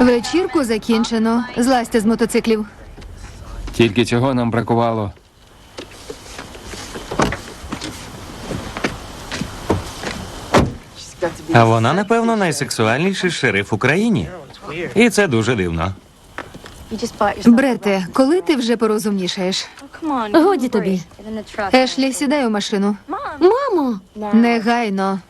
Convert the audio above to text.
Вечірку закінчено. Злазьте з мотоциклів. Тільки цього нам бракувало. А вона, напевно, найсексуальніший шериф в Україні. І це дуже дивно. Брете, коли ти вже порозумнішаєш? Годі тобі. Ешлі, сідай у машину. Мамо, Негайно.